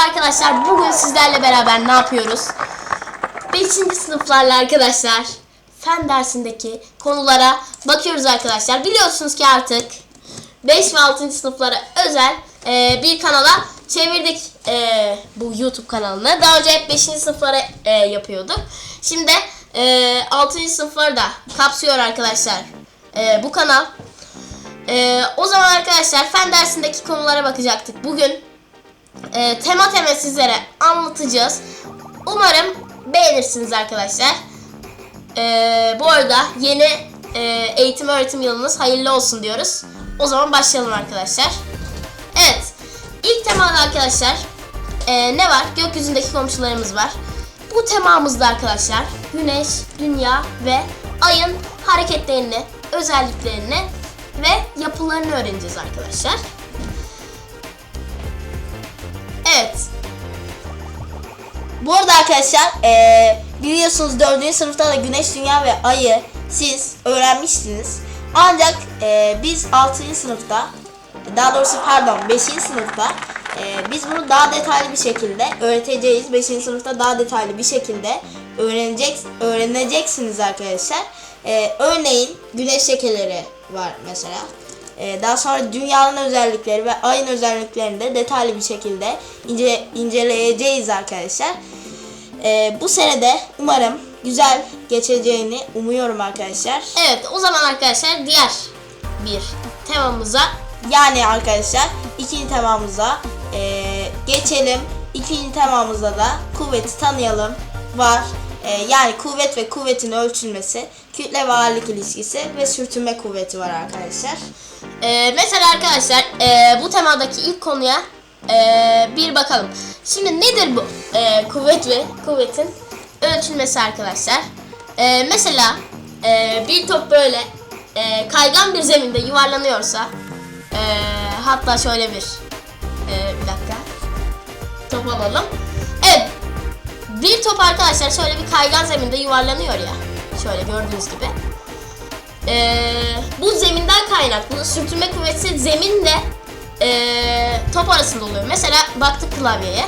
arkadaşlar. Bugün sizlerle beraber ne yapıyoruz? 5. sınıflarla arkadaşlar fen dersindeki konulara bakıyoruz arkadaşlar. Biliyorsunuz ki artık 5 ve 6. sınıflara özel e, bir kanala çevirdik e, bu YouTube kanalını. Daha önce hep 5. sınıflara e, yapıyorduk. Şimdi e, 6. sınıfları da kapsıyor arkadaşlar e, bu kanal. E, o zaman arkadaşlar fen dersindeki konulara bakacaktık. Bugün e, tema tema sizlere anlatacağız. Umarım beğenirsiniz arkadaşlar. E, bu arada yeni e, eğitim öğretim yılınız hayırlı olsun diyoruz. O zaman başlayalım arkadaşlar. Evet. ilk temada arkadaşlar e, ne var? Gökyüzündeki komşularımız var. Bu temamızda arkadaşlar güneş, dünya ve ayın hareketlerini, özelliklerini ve yapılarını öğreneceğiz arkadaşlar. Evet. Bu arada arkadaşlar eee, biliyorsunuz 4. sınıfta da Güneş, Dünya ve Ay'ı siz öğrenmiştiniz. Ancak eee, biz 6. sınıfta daha doğrusu pardon 5. sınıfta eee, biz bunu daha detaylı bir şekilde öğreteceğiz. 5. sınıfta daha detaylı bir şekilde öğrenecek öğreneceksiniz arkadaşlar. Eee, örneğin güneş şekerleri var mesela. Ee, daha sonra dünyanın özellikleri ve ayın özelliklerini de detaylı bir şekilde ince, inceleyeceğiz arkadaşlar. Ee, bu senede umarım güzel geçeceğini umuyorum arkadaşlar. Evet o zaman arkadaşlar diğer bir temamıza Yani arkadaşlar ikinci temamıza ee, geçelim. İkinci temamızda da kuvveti tanıyalım var. Ee, yani kuvvet ve kuvvetin ölçülmesi, kütle ve ağırlık ilişkisi ve sürtünme kuvveti var arkadaşlar. Ee, mesela arkadaşlar ee, bu temadaki ilk konuya ee, bir bakalım. Şimdi nedir bu ee, kuvvet ve kuvvetin ölçülmesi arkadaşlar? Ee, mesela ee, bir top böyle ee, kaygan bir zeminde yuvarlanıyorsa ee, hatta şöyle bir ee, bir dakika top alalım. Bir top arkadaşlar şöyle bir kaygan zeminde yuvarlanıyor ya. Şöyle gördüğünüz gibi. Ee, bu zeminden kaynaklı sürtünme kuvveti zeminle ee, top arasında oluyor. Mesela baktık klavyeye.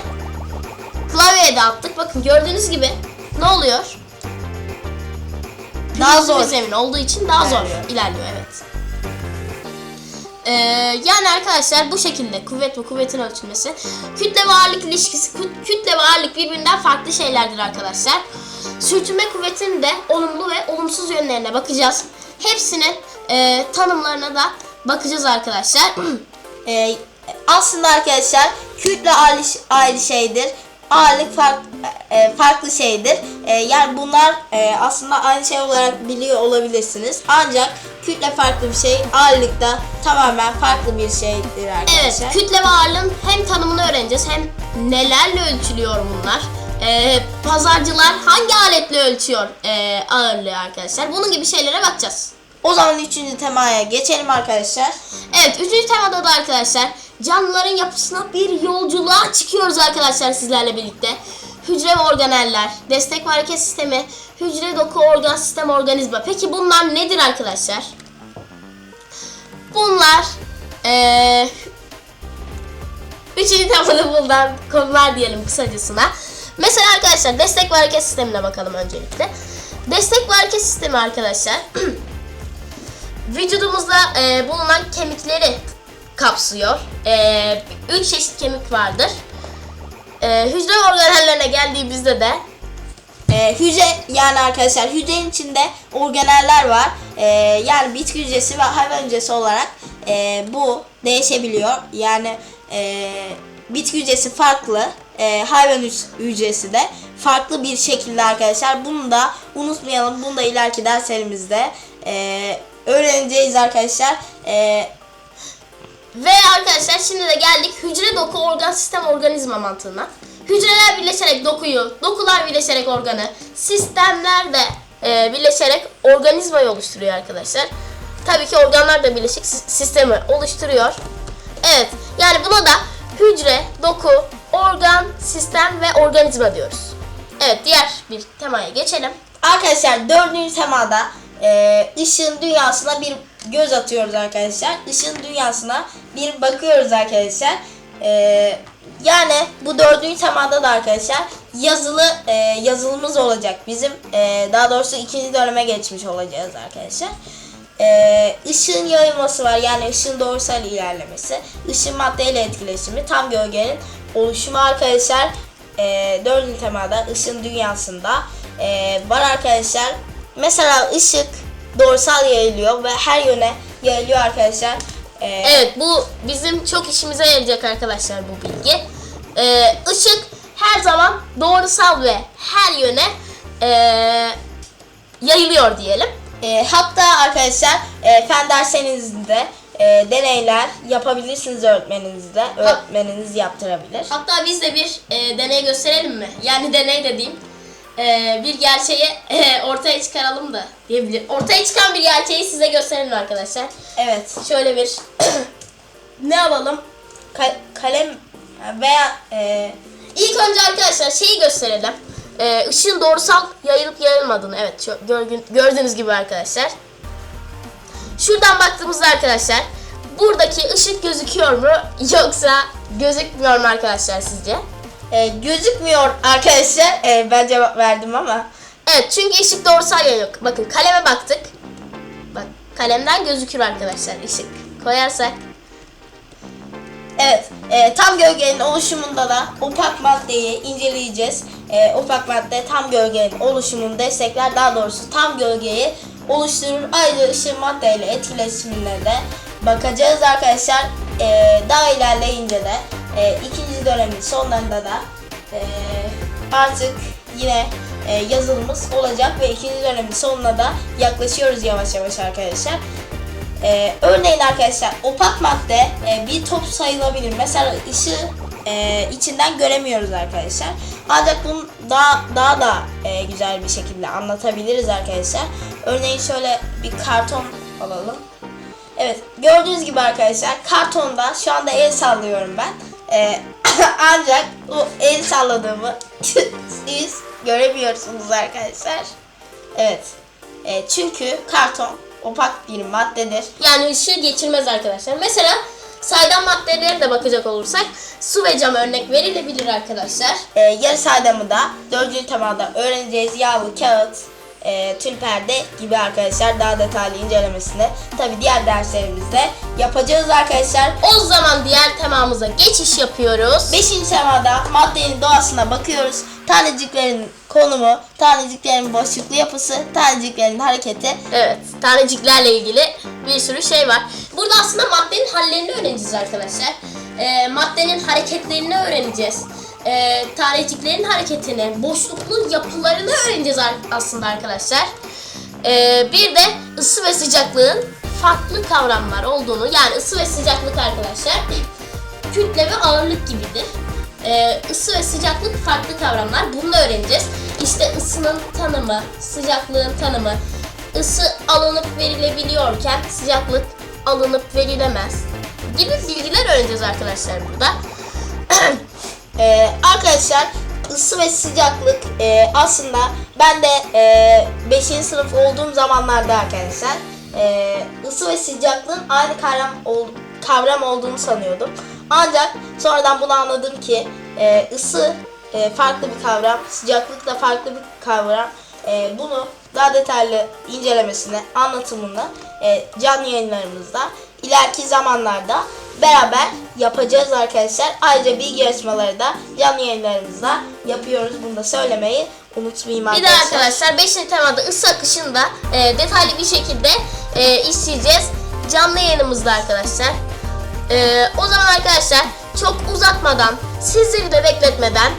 Klavyeye de attık. Bakın gördüğünüz gibi ne oluyor? Daha Pürüzlü zor. zemin olduğu için daha zor ilerliyor evet. Ee, yani arkadaşlar bu şekilde kuvvet ve kuvvetin ölçülmesi. Kütle ve ağırlık ilişkisi, kü- kütle ve ağırlık birbirinden farklı şeylerdir arkadaşlar. Sürtünme kuvvetinin de olumlu ve olumsuz yönlerine bakacağız. Hepsinin e, tanımlarına da bakacağız arkadaşlar. Ee, aslında arkadaşlar kütle ayrı, ayrı şeydir. Ağırlık fark, e, farklı şeydir. E, yani bunlar e, aslında aynı şey olarak biliyor olabilirsiniz. Ancak kütle farklı bir şey, ağırlık da tamamen farklı bir şeydir arkadaşlar. Evet, kütle ve ağırlığın hem tanımını öğreneceğiz hem nelerle ölçülüyor bunlar. Ee, pazarcılar hangi aletle ölçüyor ee, ağırlığı arkadaşlar? Bunun gibi şeylere bakacağız. O zaman üçüncü temaya geçelim arkadaşlar. Evet, üçüncü temada da arkadaşlar canlıların yapısına bir yolculuğa çıkıyoruz arkadaşlar sizlerle birlikte. Hücre ve organeller, destek ve hareket sistemi, hücre, doku, organ, sistem, organizma. Peki bunlar nedir arkadaşlar? Bunlar eee Üçüncü temada bulunan konular diyelim kısacasına. Mesela arkadaşlar destek ve hareket sistemine bakalım öncelikle. Destek ve hareket sistemi arkadaşlar vücudumuzda e, bulunan kemikleri kapsıyor. E, üç çeşit kemik vardır. E, hücre organellerine geldiğimizde de Ee, hücre yani arkadaşlar hücrenin içinde organeller var. Ee, yani bitki hücresi ve hayvan hücresi olarak e, bu değişebiliyor. Yani e, bitki hücresi farklı, e, hayvan hüc- hücresi de farklı bir şekilde arkadaşlar. Bunu da unutmayalım. Bunu da ileriki derslerimizde e, öğreneceğiz arkadaşlar. E, ve arkadaşlar şimdi de geldik hücre doku organ sistem organizma mantığına. Hücreler birleşerek dokuyu, dokular birleşerek organı, sistemler de e, birleşerek organizmayı oluşturuyor arkadaşlar. Tabii ki organlar da birleşik sis- sistemi oluşturuyor. Evet, yani buna da hücre, doku, organ, sistem ve organizma diyoruz. Evet, diğer bir temaya geçelim. Arkadaşlar dördüncü temada e, ışığın dünyasına bir göz atıyoruz arkadaşlar. Işığın dünyasına bir bakıyoruz arkadaşlar. E, Yani bu dördüncü temada da arkadaşlar yazılı e, yazılımız olacak. Bizim e, daha doğrusu ikinci döneme geçmiş olacağız arkadaşlar. E, ışığın yayılması var yani ışığın doğrusal ilerlemesi. Işın maddeyle etkileşimi, tam gölgenin oluşumu arkadaşlar. E, dördüncü temada ışın dünyasında e, var arkadaşlar. Mesela ışık doğrusal yayılıyor ve her yöne yayılıyor arkadaşlar. E, Evet bu bizim çok işimize yarayacak arkadaşlar bu bilgi. Ee, ışık her zaman doğrusal ve her yöne ee, yayılıyor diyelim. E, hatta arkadaşlar e, fen derslerinizde e, deneyler yapabilirsiniz öğretmeninizle. Öğretmeniniz yaptırabilir. Hatta biz de bir ee, deney gösterelim mi? Yani deney dediğim ee, bir gerçeği ee, ortaya çıkaralım da diyebilir. Ortaya çıkan bir gerçeği size gösterelim arkadaşlar. Evet. Şöyle bir ne alalım? Ka- kalem veya e, İlk önce arkadaşlar şeyi gösterelim. Ee, ışığın doğrusal yayılıp yayılmadığını. Evet şu, görgün- gördüğünüz gibi arkadaşlar. Şuradan baktığımızda arkadaşlar buradaki ışık gözüküyor mu yoksa gözükmüyor mu arkadaşlar sizce? E, gözükmüyor arkadaşlar. E, ben cevap verdim ama. Evet çünkü ışık doğrusal yayıyor. Bakın kaleme baktık. Bak kalemden gözükür arkadaşlar ışık. Koyarsak Evet, e, tam gölgenin oluşumunda da opak maddeyi inceleyeceğiz. E, opak madde tam gölgenin oluşumunu destekler. Daha doğrusu tam gölgeyi oluşturur. Ayrıca ışın maddeyle etkileşimine de bakacağız arkadaşlar. E, daha ilerleyince de e, ikinci dönemin sonlarında da e, artık yine e, yazılımız olacak ve ikinci dönemin sonuna da yaklaşıyoruz yavaş yavaş arkadaşlar. Ee, örneğin arkadaşlar opak madde e, bir top sayılabilir. Mesela ışığı e, içinden göremiyoruz arkadaşlar. Ancak bunu daha daha da e, güzel bir şekilde anlatabiliriz arkadaşlar. Örneğin şöyle bir karton alalım. Evet gördüğünüz gibi arkadaşlar kartonda şu anda el sallıyorum ben. E, ancak bu el salladığımı siz göremiyorsunuz arkadaşlar. Evet. E, çünkü karton opak bir maddedir. yani ışığı geçirmez arkadaşlar. Mesela saydam maddelere de bakacak olursak su ve cam örnek verilebilir arkadaşlar. E, yarı saydamı da 4. temada öğreneceğiz. Yağlı kağıt, e, tül perde gibi arkadaşlar daha detaylı incelemesini tabi diğer derslerimizde yapacağız arkadaşlar. O zaman diğer temamıza geçiş yapıyoruz. 5. temada maddenin doğasına bakıyoruz. Taneciklerin konumu, taneciklerin boşluklu yapısı, taneciklerin hareketi. Evet, taneciklerle ilgili bir sürü şey var. Burada aslında maddenin hallerini öğreneceğiz arkadaşlar. Ee, maddenin hareketlerini öğreneceğiz. Ee, taneciklerin hareketini, boşluklu yapılarını öğreneceğiz aslında arkadaşlar. Ee, bir de ısı ve sıcaklığın farklı kavramlar olduğunu, yani ısı ve sıcaklık arkadaşlar kütle ve ağırlık gibidir. Ee, ısı ve sıcaklık farklı kavramlar. Bunu da öğreneceğiz. İşte ısının tanımı, sıcaklığın tanımı. Isı alınıp verilebiliyorken sıcaklık alınıp verilemez gibi bilgiler öğreneceğiz arkadaşlar burada. Ee, arkadaşlar ısı ve sıcaklık e, aslında ben de 5. sınıf olduğum zamanlarda arkadaşlar e, ısı ve sıcaklığın aynı kavram, ol- kavram olduğunu sanıyordum. Ancak sonradan bunu anladım ki e, ısı e, farklı bir kavram, sıcaklık da farklı bir kavram. E, bunu daha detaylı incelemesini, anlatımını e, canlı yayınlarımızda ileriki zamanlarda beraber yapacağız arkadaşlar. Ayrıca bilgi yarışmaları da canlı yayınlarımızda yapıyoruz. Bunu da söylemeyi unutmayayım Bir de arkadaşlar. arkadaşlar 5. temada ısı akışını da e, detaylı bir şekilde e, işleyeceğiz. Canlı yayınımızda arkadaşlar. E, o zaman arkadaşlar çok uzatmadan, sizleri de bekletmeden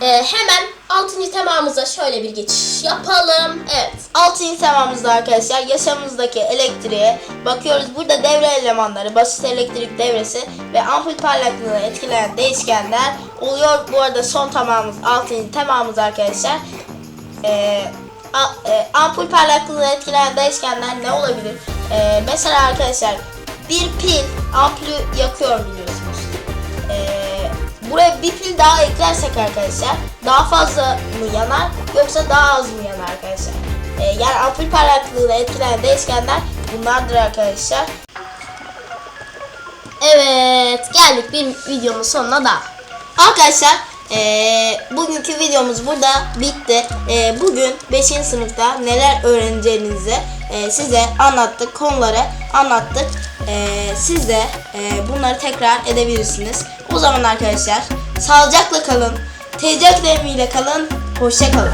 e, hemen 6. temamıza şöyle bir geçiş yapalım. Evet. 6. temamızda arkadaşlar yaşamımızdaki elektriğe bakıyoruz. Burada devre elemanları, basit elektrik devresi ve ampul parlaklığını etkileyen değişkenler oluyor. Bu arada son temamız 6. temamız arkadaşlar. Ee, a- e, ampul parlaklığını etkileyen değişkenler ne olabilir? Ee, mesela arkadaşlar bir pil ampulü yakıyor biliyorsunuz. Buraya bir pil daha eklersek arkadaşlar daha fazla mı yanar yoksa daha az mı yanar arkadaşlar? Ee, yani ampul parlaklığına etkilen değişkenler bunlardır arkadaşlar. Evet geldik bir videomun sonuna da. Arkadaşlar ee, bugünkü videomuz burada bitti. Ee, bugün 5. sınıfta neler öğreneceğinizi e, size anlattık. Konuları anlattık. Ee, siz de e, bunları tekrar edebilirsiniz o zaman arkadaşlar. Sağlıcakla kalın. Tezcek ile kalın. Hoşça kalın.